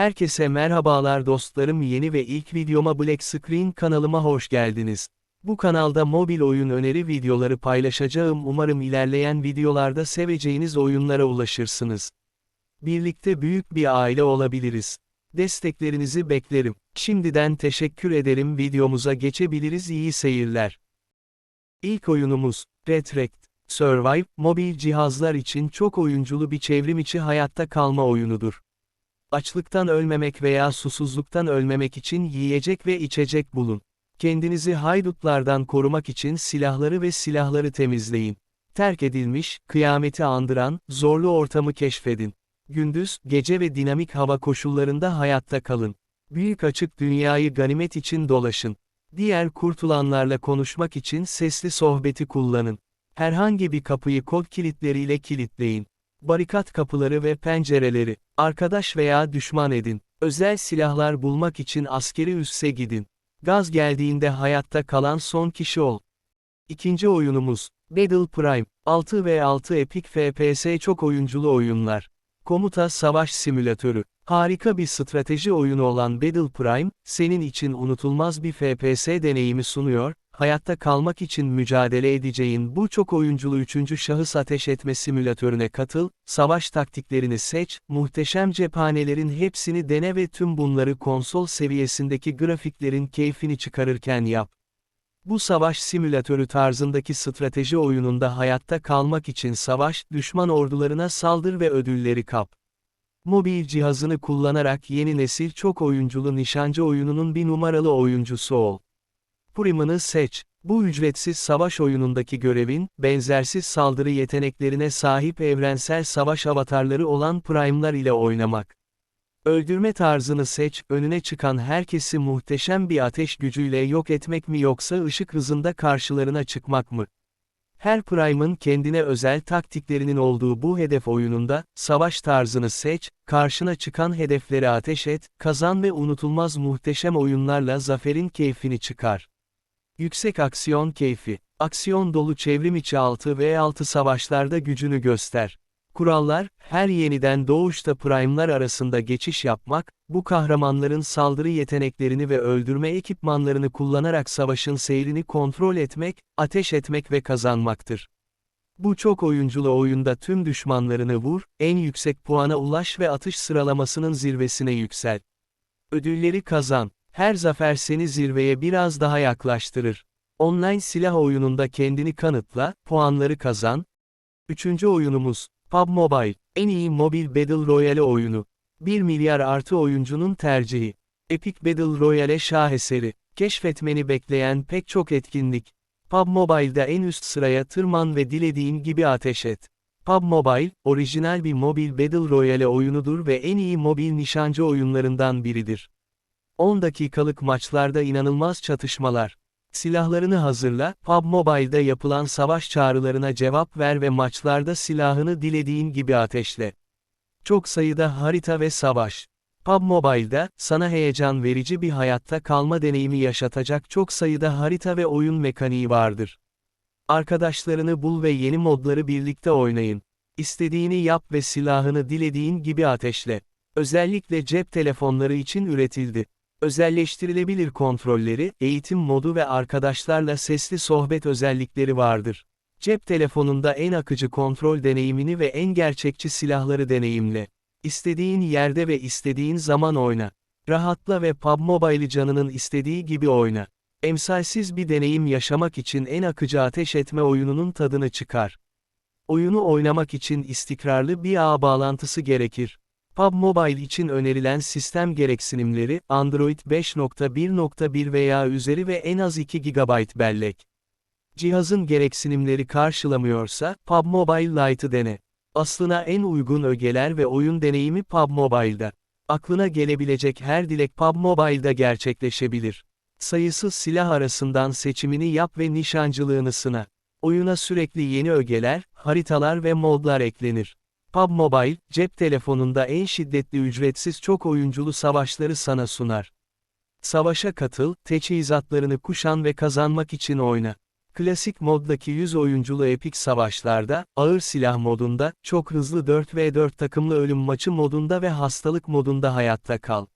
Herkese merhabalar dostlarım yeni ve ilk videoma Black Screen kanalıma hoş geldiniz. Bu kanalda mobil oyun öneri videoları paylaşacağım umarım ilerleyen videolarda seveceğiniz oyunlara ulaşırsınız. Birlikte büyük bir aile olabiliriz. Desteklerinizi beklerim. Şimdiden teşekkür ederim videomuza geçebiliriz iyi seyirler. İlk oyunumuz, Retract. Survive, mobil cihazlar için çok oyunculu bir çevrimiçi hayatta kalma oyunudur. Açlıktan ölmemek veya susuzluktan ölmemek için yiyecek ve içecek bulun. Kendinizi haydutlardan korumak için silahları ve silahları temizleyin. Terk edilmiş, kıyameti andıran, zorlu ortamı keşfedin. Gündüz, gece ve dinamik hava koşullarında hayatta kalın. Büyük açık dünyayı ganimet için dolaşın. Diğer kurtulanlarla konuşmak için sesli sohbeti kullanın. Herhangi bir kapıyı kod kilitleriyle kilitleyin. Barikat kapıları ve pencereleri, arkadaş veya düşman edin. Özel silahlar bulmak için askeri üsse gidin. Gaz geldiğinde hayatta kalan son kişi ol. İkinci oyunumuz, Battle Prime, 6 ve 6 Epic FPS çok oyunculu oyunlar. Komuta Savaş Simülatörü. Harika bir strateji oyunu olan Battle Prime, senin için unutulmaz bir FPS deneyimi sunuyor, hayatta kalmak için mücadele edeceğin bu çok oyunculu üçüncü şahıs ateş etme simülatörüne katıl, savaş taktiklerini seç, muhteşem cephanelerin hepsini dene ve tüm bunları konsol seviyesindeki grafiklerin keyfini çıkarırken yap. Bu savaş simülatörü tarzındaki strateji oyununda hayatta kalmak için savaş, düşman ordularına saldır ve ödülleri kap. Mobil cihazını kullanarak yeni nesil çok oyunculu nişancı oyununun bir numaralı oyuncusu ol. Prime'ını seç. Bu ücretsiz savaş oyunundaki görevin, benzersiz saldırı yeteneklerine sahip evrensel savaş avatarları olan Prime'lar ile oynamak. Öldürme tarzını seç, önüne çıkan herkesi muhteşem bir ateş gücüyle yok etmek mi yoksa ışık hızında karşılarına çıkmak mı? Her Prime'ın kendine özel taktiklerinin olduğu bu hedef oyununda, savaş tarzını seç, karşına çıkan hedefleri ateş et, kazan ve unutulmaz muhteşem oyunlarla zaferin keyfini çıkar. Yüksek aksiyon keyfi. Aksiyon dolu çevrimiçi 6 ve 6 savaşlarda gücünü göster. Kurallar, her yeniden doğuşta prime'lar arasında geçiş yapmak, bu kahramanların saldırı yeteneklerini ve öldürme ekipmanlarını kullanarak savaşın seyrini kontrol etmek, ateş etmek ve kazanmaktır. Bu çok oyunculu oyunda tüm düşmanlarını vur, en yüksek puana ulaş ve atış sıralamasının zirvesine yüksel. Ödülleri kazan. Her zafer seni zirveye biraz daha yaklaştırır. Online silah oyununda kendini kanıtla, puanları kazan. Üçüncü oyunumuz, PUBG Mobile, en iyi mobil Battle Royale oyunu. 1 milyar artı oyuncunun tercihi. Epic Battle Royale şaheseri. Keşfetmeni bekleyen pek çok etkinlik. PUBG Mobile'da en üst sıraya tırman ve dilediğin gibi ateş et. PUBG Mobile, orijinal bir mobil Battle Royale oyunudur ve en iyi mobil nişancı oyunlarından biridir. 10 dakikalık maçlarda inanılmaz çatışmalar. Silahlarını hazırla, PUBG Mobile'da yapılan savaş çağrılarına cevap ver ve maçlarda silahını dilediğin gibi ateşle. Çok sayıda harita ve savaş. PUBG Mobile'da, sana heyecan verici bir hayatta kalma deneyimi yaşatacak çok sayıda harita ve oyun mekaniği vardır. Arkadaşlarını bul ve yeni modları birlikte oynayın. İstediğini yap ve silahını dilediğin gibi ateşle. Özellikle cep telefonları için üretildi. Özelleştirilebilir kontrolleri, eğitim modu ve arkadaşlarla sesli sohbet özellikleri vardır. Cep telefonunda en akıcı kontrol deneyimini ve en gerçekçi silahları deneyimle. İstediğin yerde ve istediğin zaman oyna. Rahatla ve PUBG Mobile'i canının istediği gibi oyna. Emsalsiz bir deneyim yaşamak için en akıcı ateş etme oyununun tadını çıkar. Oyunu oynamak için istikrarlı bir ağ bağlantısı gerekir. PUBG Mobile için önerilen sistem gereksinimleri, Android 5.1.1 veya üzeri ve en az 2 GB bellek. Cihazın gereksinimleri karşılamıyorsa, PUBG Mobile Lite'ı dene. Aslına en uygun ögeler ve oyun deneyimi PUBG Mobile'da. Aklına gelebilecek her dilek PUBG Mobile'da gerçekleşebilir. Sayısız silah arasından seçimini yap ve nişancılığını sına. Oyuna sürekli yeni ögeler, haritalar ve modlar eklenir. PUBG Mobile, cep telefonunda en şiddetli ücretsiz çok oyunculu savaşları sana sunar. Savaşa katıl, teçhizatlarını kuşan ve kazanmak için oyna. Klasik moddaki 100 oyunculu epik savaşlarda, ağır silah modunda, çok hızlı 4v4 takımlı ölüm maçı modunda ve hastalık modunda hayatta kal.